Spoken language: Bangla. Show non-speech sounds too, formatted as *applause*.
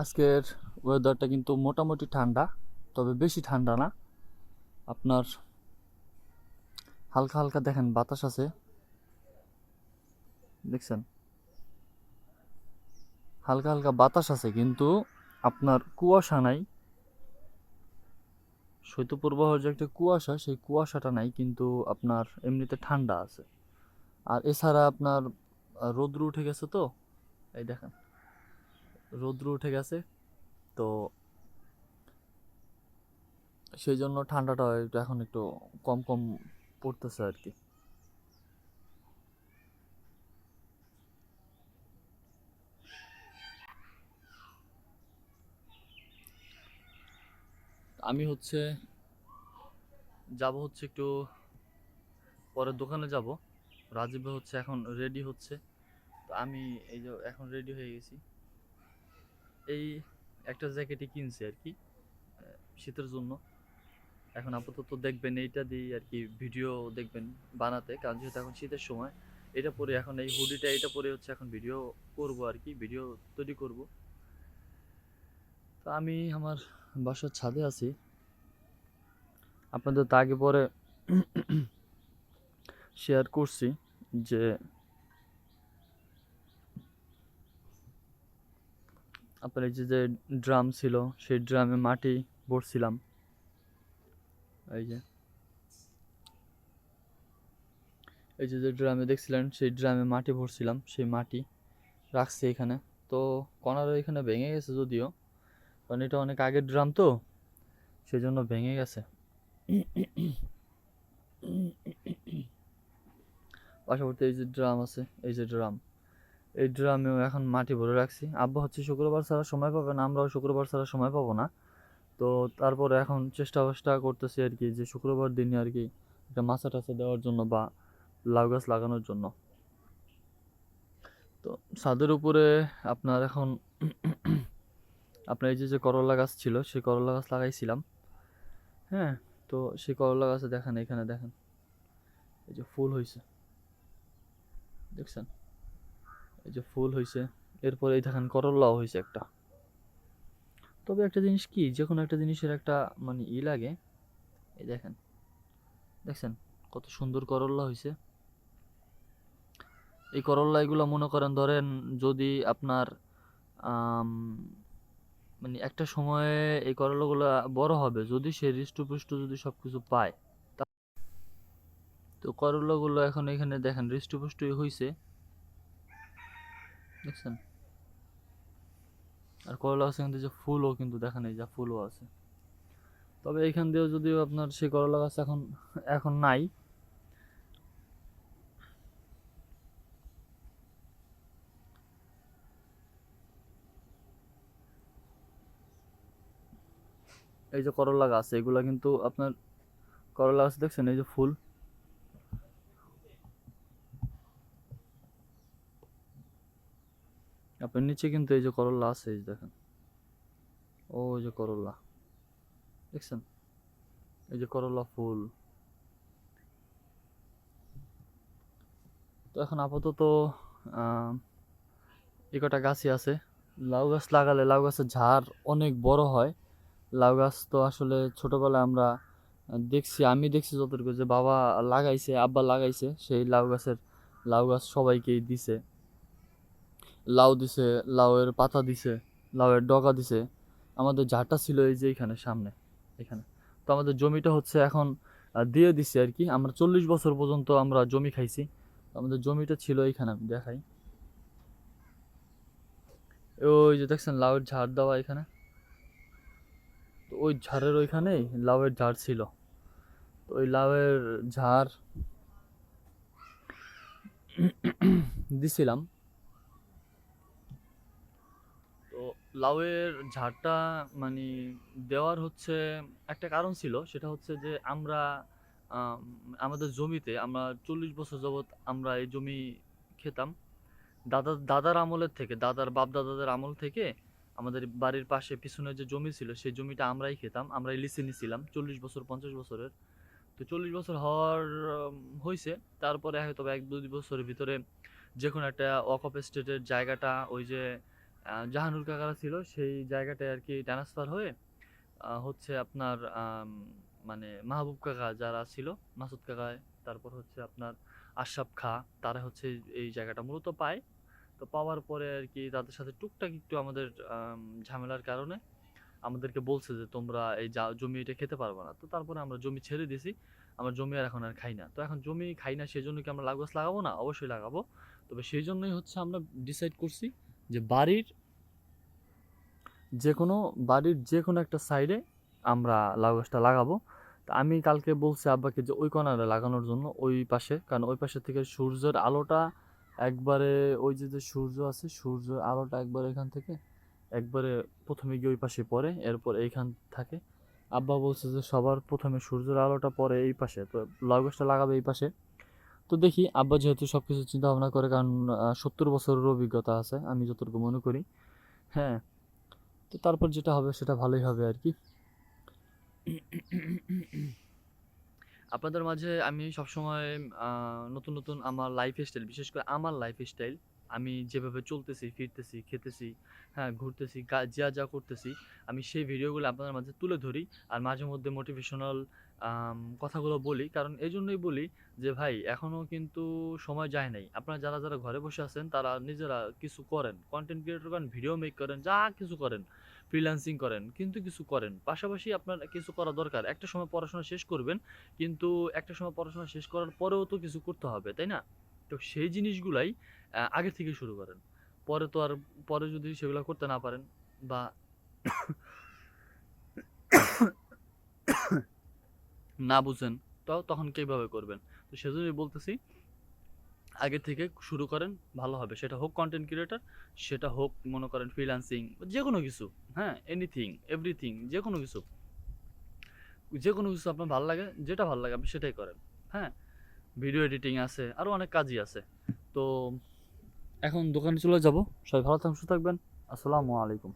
আজকের ওয়েদারটা কিন্তু মোটামুটি ঠান্ডা, তবে বেশি ঠান্ডা না। আপনার হালকা হালকা দেখেন, বাতাস আছে। দেখছেন? হালকা হালকা বাতাস আছে, কিন্তু আপনার কুয়াশা নাই। শৈত্যপ্রবাহের যে একটা কুয়াশা, সেই কুয়াশাটা নাই, কিন্তু আপনার এমনিতে ঠান্ডা আছে। আর এছাড়া আপনার রৌদ্র উঠে গেছে তো, এই দেখেন। রৌদ্র উঠে গেছে, তো সেই জন্য ঠান্ডাটা একটু এখন একটু কম কম পড়তেছে আর কি। আমি হচ্ছে যাব হচ্ছে একটু পরের দোকানে যাব। রাজীব হচ্ছে এখন রেডি হচ্ছে। তো আমি এই যে এখন রেডি হয়ে গেছি। এই একটা জ্যাকেটই কিনছি আর কি শীতের জন্য। এখন আপাতত দেখবেন এইটা দিয়ে আর কি ভিডিও দেখবেন বানাতে, কারণ যেহেতু এখন শীতের সময়, এটা পরে এখন এই হুডিটা, এটা পরে হচ্ছে এখন ভিডিও করব আর কি, ভিডিও তৈরি করব। তো আমি আমার বাসার ছাদে আছি। আপনাদের তো আগে পরে *coughs* শেয়ার করছি যে আপনার এই যে ড্রাম ছিল, সেই ড্রামে মাটি ভরছিলাম। এই যে। এই যে যে ড্রামে দেখছিলেন, সেই ড্রামে মাটি ভরছিলাম, সেই মাটি রাখছি এখানে। তো কনার এখানে ভেঙে গেছে যদিও, কারণ এটা অনেক আগের ড্রাম তো সেই জন্য ভেঙে গেছে। পাশাপাশি এই যে ড্রাম আছে, এই যে ড্রাম। এই ড্রামেও এখন মাটি ভরে রাখছি। আব্বা হচ্ছে শুক্রবার ছাড়া সময় পাবে না, আমরাও শুক্রবার ছাড়া সময় পাবো না। তো তারপরে এখন চেষ্টা চেষ্টা করতেছি আর কি, যে শুক্রবার দিনে আর কি একটা মাছা টাছা দেওয়ার জন্য বা লাউ গাছ লাগানোর জন্য। তো ছাদের উপরে আপনার এখন আপনার এই যে যে করলা গাছ ছিল, সেই করলা গাছ লাগাইছিলাম। হ্যাঁ তো সেই করলা গাছে দেখেন, এখানে দেখেন। এই যে ফুল হয়েছে দেখছেন? এই যে ফুল হয়েছে এরপরে এই দেখেন করল্লাও হয়েছে একটা। তবে একটা জিনিস কি যে কোনো একটা জিনিসের একটা মানে ই লাগে। এই দেখেন, দেখছেন কত সুন্দর করল্লা হয়েছে এই করল্লা এগুলো মনে করেন ধরেন যদি আপনার মানে একটা সময়ে এই করলাগুলো বড় হবে, যদি সে হৃষ্টপুষ্ট যদি সব কিছু পায়, তা- তো করলাগুলো এখন এখানে দেখেন হৃষ্টপুষ্টই হয়েছে দেখছেন? আর করলা গাছে কিন্তু যে ফুলও কিন্তু দেখা নেই যা ফুলও আছে। তবে এইখান দিয়েও যদিও আপনার সেই করলা গাছ এখন এখন নাই। এই যে করলা গাছ, এগুলা কিন্তু আপনার করলা গাছ দেখছেন? এই যে ফুল। আপনার নিচে কিন্তু এই যে করলা আছে, এই দেখেন। ও ওই যে করলা। দেখছেন? এই যে করলা ফুল। তো এখন আপাতত এই কটা গাছই আছে। লাউ গাছ লাগালে লাউ গাছের ঝাড় অনেক বড় হয়। লাউ গাছ তো আসলে ছোটোবেলায় আমরা দেখছি, আমি দেখছি যতটুকু যে বাবা লাগাইছে, আব্বা লাগাইছে, সেই লাউ গাছের, লাউ গাছ সবাইকেই দিছে। লাউ দিছে, লাউয়ের পাতা দিছে, লাউয়ের ডগা দিছে। আমাদের ঝাড়টা ছিল এই যে এখানে, সামনে, এখানে। তো আমাদের জমিটা হচ্ছে এখন দিয়ে দিছে আর কি। আমরা চল্লিশ বছর পর্যন্ত আমরা জমি খাইছি। আমাদের জমিটা ছিল এইখানে, আমি দেখাই। ওই যে দেখছেন, লাউয়ের ঝাড় দেওয়া এখানে। তো ওই ঝাড়ের ওইখানেই লাউয়ের ঝাড় ছিল। তো ওই লাউয়ের ঝাড় *coughs* দিছিলাম। লাউয়ের ঝাড়টা মানে দেওয়ার হচ্ছে একটা কারণ ছিল, সেটা হচ্ছে যে আমরা আমাদের জমিতে আমরা চল্লিশ বছর যাবৎ আমরা এই জমি খেতাম। দাদা, দাদার আমলের থেকে, দাদার বাপ দাদাদের আমল থেকে আমাদের বাড়ির পাশে পিছনে যে জমি ছিল, সেই জমিটা আমরাই খেতাম, আমরাই লিচে নিছিলাম চল্লিশ বছর, পঞ্চাশ বছরের। তো চল্লিশ বছর হওয়ার হয়েছে তারপরে হয়তো এক দুই বছরের ভিতরে যে কোনো একটা ওয়াকফ স্টেটের জায়গাটা, ওই যে জাহানুর কাকারা ছিল, সেই জায়গাটায় আর কি ট্রান্সফার হয়ে হচ্ছে আপনার মানে মাহবুব কাকা যারা ছিল, মাসুদ কাকা, তারপর হচ্ছে আপনার আশরাফ খা, তারা হচ্ছে এই- এই জায়গাটা মূলত পায়। তো পাওয়ার পরে আর কি তাদের সাথে টুকটাক একটু আমাদের ঝামেলার কারণে আমাদেরকে বলছে যে, তোমরা এই যা- জমি এটা খেতে পারবে না। তো তারপরে আমরা জমি ছেড়ে দিয়েছি আমরা জমি আর এখন আর খাই না। তো এখন জমি খাই না সেই জন্য কি আমরা লাউ গাছ লাগাবো না? অবশ্যই লাগাবো। তবে সেই জন্যই হচ্ছে আমরা ডিসাইড করছি যে বাড়ির যে কোনো বাড়ির যে কোনো একটা সাইডে আমরা লাউ গাছটা লাগাবো। তো আমি কালকে বলছি আব্বাকে যে ওই কর্নারে লাগানোর জন্য ওই পাশে, কারণ ওই পাশে থেকে সূর্যের আলোটা একবারে, ওই যে যে সূর্য আছে, সূর্যের আলোটা একবারে এখান থেকে একবারে প্রথমে গিয়ে ওই পাশে পড়ে, এরপর এইখান থাকে। আব্বা বলছে যে সবার প্রথমে সূর্যের আলোটা পড়ে এই পাশে, তো লাউ গাছটা লাগাবে এই পাশে। তো দেখি আব্বা যেহেতু সব কিছু চিন্তা ভাবনা করে, কারণ সত্তর বছরের অভিজ্ঞতা আছে, আমি যতটুকু মনে করি। হ্যাঁ তো তারপর যেটা হবে সেটা ভালোই হবে আর কি। আপনাদের মাঝে আমি সবসময় নতুন নতুন আমার লাইফ স্টাইল বিশেষ করে আমার লাইফ স্টাইল আমি যেভাবে চলতেছি, ফিরতেছি, খেতেছি হ্যাঁ ঘুরতেছি যা যা করতেছি, আমি সেই ভিডিওগুলো আপনাদের মাঝে তুলে ধরি আর মাঝে মধ্যে মোটিভেশনাল কথাগুলো বলি। কারণ এই জন্যই বলি যে, ভাই এখনও কিন্তু সময় যায় নাই। আপনারা যারা যারা ঘরে বসে আছেন, তারা নিজেরা কিছু করেন। কন্টেন্ট ক্রিয়েটর করেন ভিডিও মেক করেন, যা কিছু করেন ফ্রিল্যান্সিং করেন, কিন্তু কিছু করেন। পাশাপাশি আপনার কিছু করা দরকার। একটা সময় পড়াশোনা শেষ করবেন, কিন্তু একটা সময় পড়াশোনা শেষ করার পরেও তো কিছু করতে হবে, তাই না? তো সেই জিনিসগুলাই আগে থেকে শুরু করেন। পরে তো আর, পরে যদি সেগুলো করতে না পারেন বা না বুঝেন, তো তখন কীভাবে করবেন? তো সেজন্যই বলতেছি, আগে থেকে শুরু করেন, ভালো হবে। সেটা হোক কন্টেন্ট ক্রিয়েটার সেটা হোক মনে করেন ফ্রিল্যান্সিং যে কোনো কিছু হ্যাঁ এনিথিং এভরিথিং যে কোনো কিছু। যে কোনো কিছু আপনার ভালো লাগে, যেটা ভালো লাগে আপনি সেটাই করেন হ্যাঁ। ভিডিও এডিটিং আছে আরও অনেক কাজই আছে। তো এখন দোকানে চলে যাব। সবাই ভালো থাকুন, সুস্থ থাকবেন। আসসালামু আলাইকুম।